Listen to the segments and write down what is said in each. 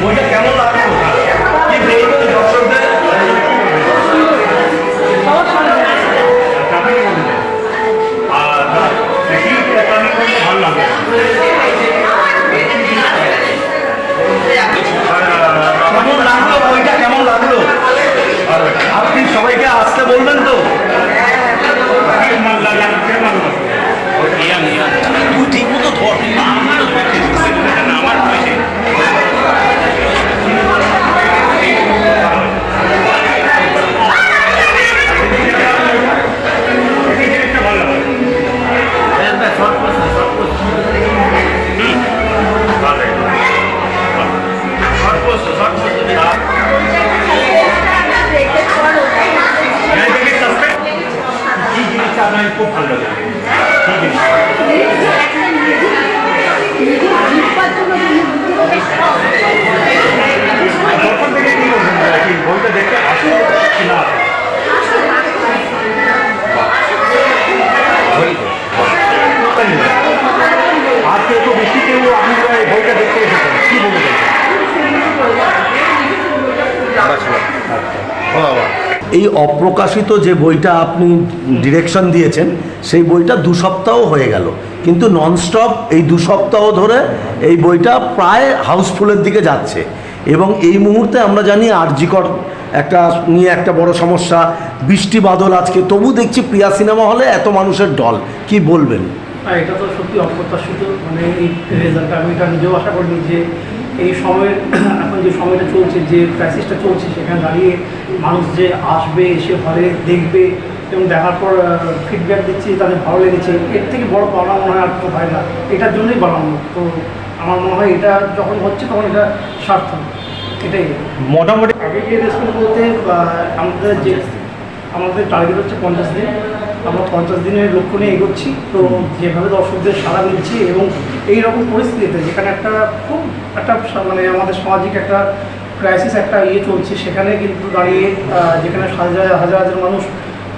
বইটা কেমন লাগল? কি কেমন লাগল বইটা কেমন লাগল আপনি সবাইকে আসতে বলবেন এই অপ্রকাশিত যে বইটা আপনি ডিরেকশন দিয়েছেন, সেই বইটা দু সপ্তাহ হয়ে গেল। কিন্তু ননস্টপ এই দু সপ্তাহ ধরে এই বইটা প্রায় হাউসফুলের দিকে যাচ্ছে। এবং এই মুহূর্তে আমরা জানি আরজিকর একটা, নিয়ে একটা বড় সমস্যা, বৃষ্টি বাদল আজকে। তবু দেখছি প্রিয়া সিনেমা হলে এত মানুষের ঢল কি বলবেন? এটা তো সত্যি অপ্রত্যাশিত মানে এই আমি এটা নিজেও আশা করিনি যে এই সময়ের এখন যে সময়টা চলছে যে ক্রাইসিসটা চলছে সেখানে দাঁড়িয়ে মানুষ যে আসবে এসে হলে দেখবে এবং দেখার পর ফিডব্যাক দিচ্ছে তাদের ভালো লেগেছে এর থেকে বড় পাওনা মনে হয় আর কিছু হয় না। এটার জন্যই বানানো তো আমার মনে হয় এটা যখন হচ্ছে তখন এটা সার্থক। এটাই। মোটামুটি আগে রেসপন্স বলতে আমাদের যে আমাদের টার্গেট হচ্ছে পঞ্চাশ দিন। আমরা পঞ্চাশ দিনের লক্ষ্য নিয়ে এগোচ্ছি। তো যেভাবে দর্শকদের সাড়া মিলছে এবং এই রকম পরিস্থিতিতে যেখানে একটা খুব একটা মানে আমাদের সামাজিক একটা ক্রাইসিস একটা ইয়ে চলছে সেখানে কিন্তু দাঁড়িয়ে যেখানে হাজার হাজার হাজার মানুষ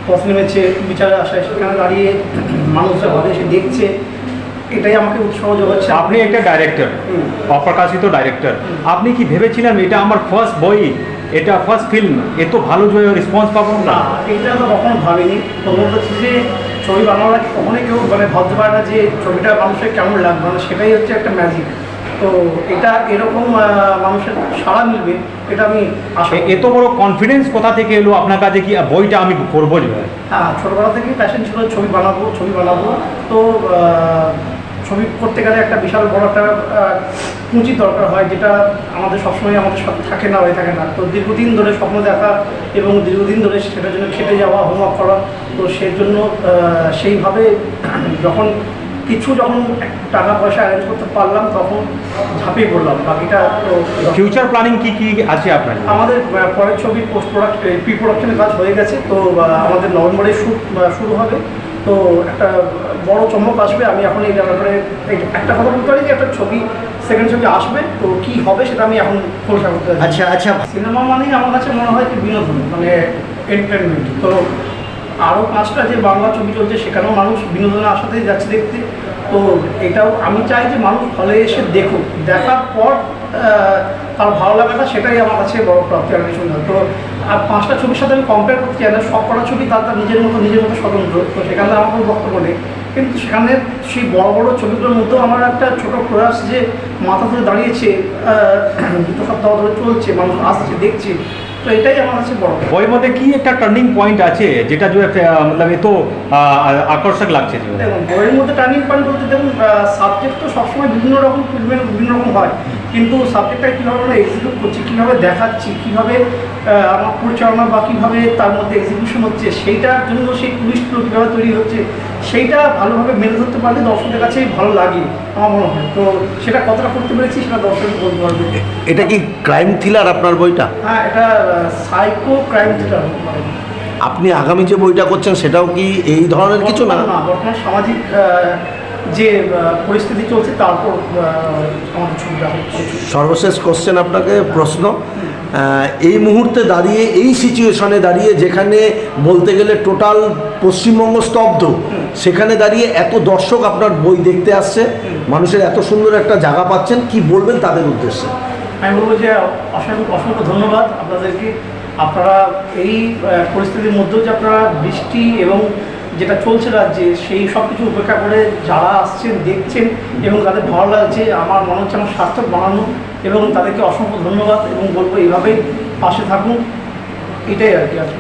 পথ নেমেছে বিচারে আসায় সেখানে দাঁড়িয়ে মানুষ ভাবে এসে দেখছে। এটাই আমাকে উৎসাহ যোগাচ্ছে। আপনি একটা ডাইরেক্টর অপ্রকাশিত ডাইরেক্টর আপনি কি ভেবেছিলেন এটা আমার ফার্স্ট বই? এটা ফার্স্ট ফিল্ম এত ভালো রেসপন্স পাবো না এটা তো কখনো ভাবিনি। প্রথমত হচ্ছে যে ছবি বানানোর আগে কখনোই কেউ মানে ভাবতে পারে না যে ছবিটা মানুষের কেমন লাগবে মানে সেটাই হচ্ছে একটা ম্যাজিক তো এটা এরকম মানুষের সাড়া মিলবে এটা আমি এত বড় কনফিডেন্স কোথা থেকে এলো? আপনার কাছে কি বইটা আমি করব যে হ্যাঁ ছোটোবেলা থেকেই প্যাশন ছিল ছবি বানাবো ছবি বানাবো। তো ছবি করতে গেলে একটা বিশাল বড় একটা পুঁজির দরকার হয় যেটা আমাদের সবসময় আমাদের সাথে থাকে না হয়ে থাকে না। তো দীর্ঘদিন ধরে স্বপ্ন দেখা এবং দীর্ঘদিন ধরে সেটার জন্য খেটে যাওয়া হোমওয়ার্ক করা তো সেই জন্য সেইভাবে যখন কিছু যখন টাকা পয়সা অ্যারেঞ্জ করতে পারলাম তখন ঝাঁপিয়ে পড়লাম। বাকিটা তো ফিউচার প্ল্যানিং কি কি আছে আপনার? আমাদের পরের ছবি পোস্ট প্রোডাক্ট প্রি প্রোডাকশনের কাজ হয়ে গেছে তো আমাদের নভেম্বরে শুরু হবে। তো একটা বড় চমক আসবে আমি এখন এই ব্যাপারে একটা কথা বলতে পারি যে একটা ছবি সেকেন্ড ছবি আসবে তো কি হবে সেটা আমি এখন খোলসা করতে পারি। আচ্ছা আচ্ছা। সিনেমা মানেই আমার কাছে মনে হয় যে বিনোদন মানে এন্টারটেনমেন্ট তো আরও পাঁচটা যে বাংলা ছবি চলছে সেখানেও মানুষ বিনোদনের আশাতেই যাচ্ছে দেখতে। তো এটাও আমি চাই যে মানুষ হলে এসে দেখুক। দেখার পর তার ভালো লাগাটা সেটাই আমার কাছে বড় প্রাপ্তি আর কিছু না তো আর পাঁচটা ছবির সাথে আমি কম্পেয়ার করতে চাই না সব কটা ছবি তার তার নিজের মতো নিজের মতো স্বতন্ত্র। তো সেখানে আমার কোনো বক্তব্য নেই। কিন্তু সেখানে সেই বড় বড় ছবিগুলোর মধ্যেও আমার একটা ছোট প্রয়াস যে মাথা ধরে দাঁড়িয়েছে দুটো সপ্তাহ ধরে চলছে, মানুষ আসছে, দেখছে। তো এটাই আমার কাছে বড় বইয়ের মধ্যে কি একটা টার্নিং পয়েন্ট আছে যেটা যে মতলব এত আকর্ষক লাগছে দেখুন বইয়ের মধ্যে টার্নিং পয়েন্ট বলতে দেখুন সাবজেক্ট তো সবসময় বিভিন্ন রকম বিভিন্ন রকম হয়। কিন্তু সাবজেক্টটা কীভাবে আমরা এক্সিকিউট করছি কীভাবে দেখাচ্ছি কীভাবে আমার পরিচালনা বা কীভাবে তার মধ্যে এক্সিকিউশন হচ্ছে সেইটার জন্য সেই টুরিস্টগুলো কীভাবে তৈরি হচ্ছে সেইটা ভালোভাবে মেনে ধরতে পারলে দর্শকদের কাছে ভালো লাগে আমার মনে হয়। তো সেটা কতটা করতে পেরেছি সেটা দর্শক বলতে পারবে। এটা কি ক্রাইম থ্রিলার আপনার বইটা? হ্যাঁ এটা সাইকো ক্রাইম থ্রিলার আপনি আগামী যে বইটা করছেন সেটাও কি এই ধরনের কিছু না? বর্তমান সামাজিক যে পরিস্থিতি চলছে তারপর আমাদের ছবিটা সর্বশেষ কোশ্চেন আপনাকে প্রশ্ন। এই মুহূর্তে দাঁড়িয়ে, এই সিচুয়েশনে দাঁড়িয়ে যেখানে বলতে গেলে টোটাল পশ্চিমবঙ্গ স্তব্ধ, সেখানে দাঁড়িয়ে এত দর্শক আপনার বই দেখতে আসছে, মানুষের এত সুন্দর একটা জায়গা পাচ্ছেন, কি বলবেন তাদের উদ্দেশ্যে? আমি বলব যে, অসংখ্য অসংখ্য ধন্যবাদ আপনাদেরকে। আপনারা এই পরিস্থিতির মধ্যেও যে আপনারা বৃষ্টি এবং যেটা চলছে রাজ্যে, সেই সব কিছু উপেক্ষা করে যারা আসছেন, দেখছেন এবং তাদের ভালো লাগছে, আমার মনে হচ্ছে আমার সার্থক বানানো এবং তাদেরকে অসংখ্য ধন্যবাদ এবং বলব এইভাবেই পাশে থাকুন, এটাই আর কি আর কি।